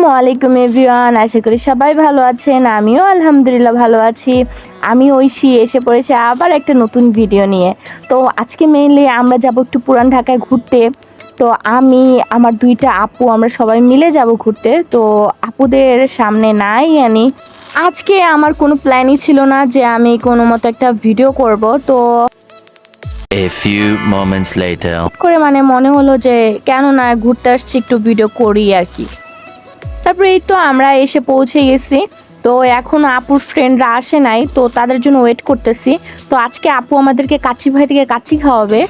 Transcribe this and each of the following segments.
আসসালামু আলাইকুম এভরিওয়ান আশা করি সবাই ভালো আছেন আমিও আলহামদুলিল্লাহ ভালো আছি। আমি ঐশী এসে পড়েছি আবার একটা নতুন ভিডিও নিয়ে। তো আজকে মেইনলি আমরা যাব একটু পুরান ঢাকায় ঘুরতে। তো আমি আমার দুইটা আপু আমরা সবাই মিলে যাব ঘুরতে। তো আপুদের সামনে নাই আনি আজকে আমার কোনো প্ল্যানই ছিল না যে আমি কোনো মতো একটা ভিডিও করব। তো A few moments later. করে মানে মনে হলো যে কেন না ঘুরতে আসছি একটু ভিডিও করি আর কি। তারপরে এই তো আমরা এসে পৌঁছে গেছি। তো এখন আপুর ফ্রেন্ডরা আসে নাই তো তাদের জন্য ওয়েট করতেছি। তো আজকে আপু আমাদেরকে কাচ্চি ভাই থেকে কাচ্চি খাওয়াবে।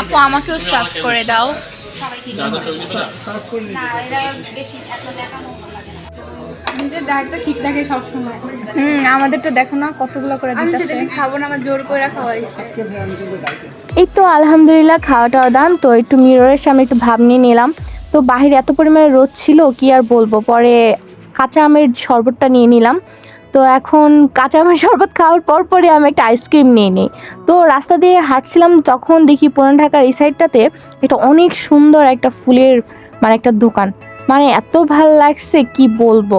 আপু আমাকেও সার্ভ করে দাও। ঠিক থাকে সবসময়। হুম আমাদের তো দেখো না কতগুলো করে দিতেছে। খাব না আমার জোর করে খাওয়াইছে এই তো আলহামদুলিল্লাহ খাওয়া টাওয়া দান তো একটু মিররের সামনে একটু ভাব নিয়ে নিলাম। তো বাহিরে এত পরিমাণে রোদ ছিল, কি আর বলব? পরে কাঁচা আমের শরবতটা নিয়ে নিলাম। তো এখন কাঁচা আমের শরবত খাওয়ার পর পরে আমি একটা আইসক্রিম নিয়ে নিই। তো রাস্তা দিয়ে হাঁটছিলাম, তখন দেখি পুরান ঢাকার এই সাইডটাতে এটা অনেক সুন্দর একটা ফুলের মানে একটা দোকান। মানে এত ভালো লাগছে, কি বলব?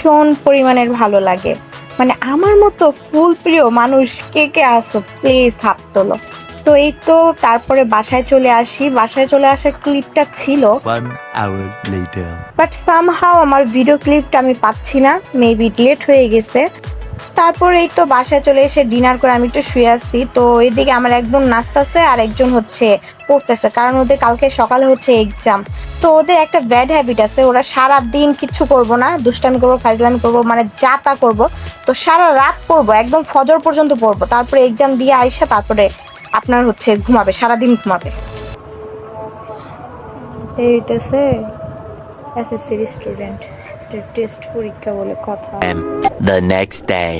ভীষণ পরিমাণের ভালো লাগে। মানে আমার মতো ফুল প্রিয় মানুষ কে কে আসো প্লিজ হাত তোলো। তো এই তো তারপরে বাসায় চলে আসি। বাসায় চলে আসার ক্লিপটা ছিল। One hour later. But somehow আমার ভিডিও ক্লিপটা আমি পাচ্ছি না। মেবি ডিলেট হয়ে গেছে। তারপর এই তো বাসায় চলে এসে ডিনার করে আমি একটু শুয়ে আসছি তো এদিকে আমার একজন নাচতেছে আর একজন হচ্ছে পড়তেছে কারণ ওদের কালকে সকালে হচ্ছে এক্সাম তো ওদের একটা ব্যাড হ্যাবিট আছে ওরা সারা দিন কিচ্ছু করব না দুষ্টামি করব ফাজলামি করব মানে যা তা করব। তো সারা রাত পড়ব একদম ফজর পর্যন্ত পড়ব। তারপরে এক্সাম দিয়ে আইসা তারপরে আপনার হচ্ছে ঘুমাবে সারাদিন ঘুমাবে। এইটাছে এসএসসির স্টুডেন্ট টেস্ট পরীক্ষা বলে কথা। The next day.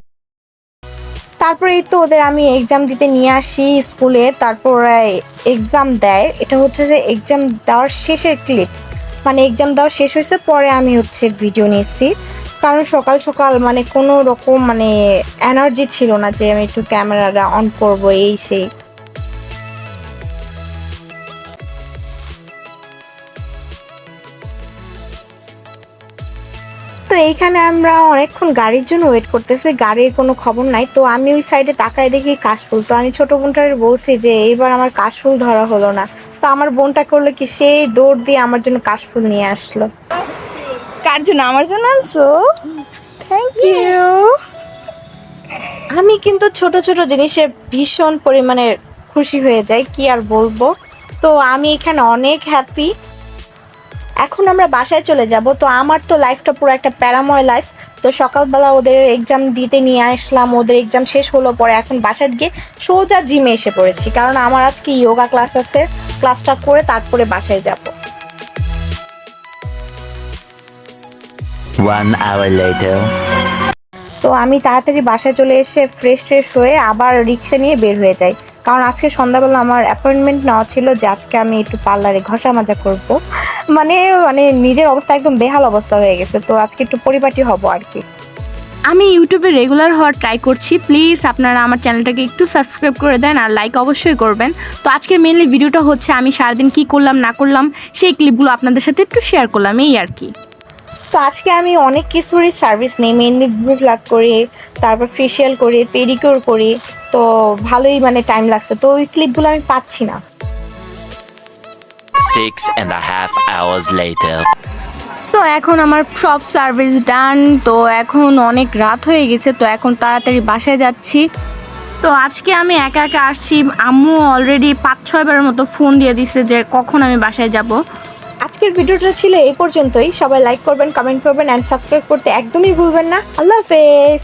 তারপরে এই তো ওদের আমি এক্সাম দিতে নিয়ে আসি স্কুলে, তারপর এক্সাম দেয়। এটা হচ্ছে যে এক্সাম দেওয়ার শেষের ক্লিপ মানে এক্সাম দেওয়া শেষ হয়েছে, পরে আমি হচ্ছে ভিডিও নিয়েছি। কারণ সকাল সকাল মানে কোনো রকম মানে এনার্জি ছিল না যে আমি একটু ক্যামেরাটা অন করব, এই সেই। তো এইখানে আমরা অনেকক্ষণ গাড়ির জন্য ওয়েট করতেছি গাড়ির কোনো খবর নাই। তো আমি ওই সাইডে তাকায় দেখি কাশফুল। তো আমি ছোট বোনটার বলছি যে এইবার আমার কাশফুল ধরা হলো না। তো আমার বোনটা করল কি সেই দৌড় দিয়ে আমার জন্য কাশফুল নিয়ে আসলো। কার জন্য? আমার জন্য আনছো? থ্যাংক ইউ আমি কিন্তু ছোট ছোট জিনিসে ভীষণ পরিমাণে খুশি হয়ে যাই কি আর বলব? তো আমি এখানে অনেক হ্যাপি এখন আমরা বাসায় চলে যাব। তো আমার তো লাইফটা পুরো একটা প্যারাময় লাইফ তো সকালবেলা ওদের এক্সাম দিতে নিয়ে আসলাম ওদের এক্সাম শেষ হলো পরে এখন বাসায় গিয়ে সোজা জিমে এসে পড়েছি। কারণ আমার আজকে যোগা ক্লাস আছে ক্লাসটা করে তারপরে বাসায় যাব. তো আমি তাড়াতাড়ি বাসায় চলে এসে ফ্রেশ ট্রেশ হয়ে আবার রিক্সা নিয়ে বের হয়ে যাই। কারণ আজকে সন্ধ্যাবেলা আমার অ্যাপয়েন্টমেন্ট নেওয়া ছিল যে আজকে আমি একটু পার্লারে ঘষা মাজা করব। মানে মানে নিজের অবস্থা একদম বেহাল অবস্থা হয়ে গেছে, তো আজকে একটু পরিপাটি হব আর কি। আমি ইউটিউবে রেগুলার হওয়ার ট্রাই করছি। প্লিজ আপনারা আমার চ্যানেলটাকে একটু সাবস্ক্রাইব করে দেন আর লাইক অবশ্যই করবেন। তো আজকের মেনলি ভিডিওটা হচ্ছে আমি সারাদিন কি করলাম, না করলাম, সেই ক্লিপগুলো আপনাদের সাথে একটু শেয়ার করলাম, এই আর কি। তো আজকে আমি অনেক কিছুরই সার্ভিস নিই মেনলি ব্লগ করি তারপর ফেশিয়াল করি পেডিকিউর করি তো ভালোই মানে টাইম লাগছে। তো ওই ক্লিপগুলো আমি পাচ্ছি না। Six and a half hours later. So এখন আমার সব সার্ভিস ডান তো এখন অনেক রাত হয়ে গেছে তো এখন তাড়াতাড়ি বাসায় যাচ্ছি। তো আজকে আমি একা একা আসছি আম্মু অলরেডি পাঁচ ছয়বারের মতো ফোন দিয়ে দিছে যে কখন আমি বাসায় যাব। আজকের ভিডিওটা ছিল এই পর্যন্তই। সবাই লাইক করবেন কমেন্ট করবেন অ্যান্ড সাবস্ক্রাইব করতে একদমই ভুলবেন না। আল্লাহ হাফেজ।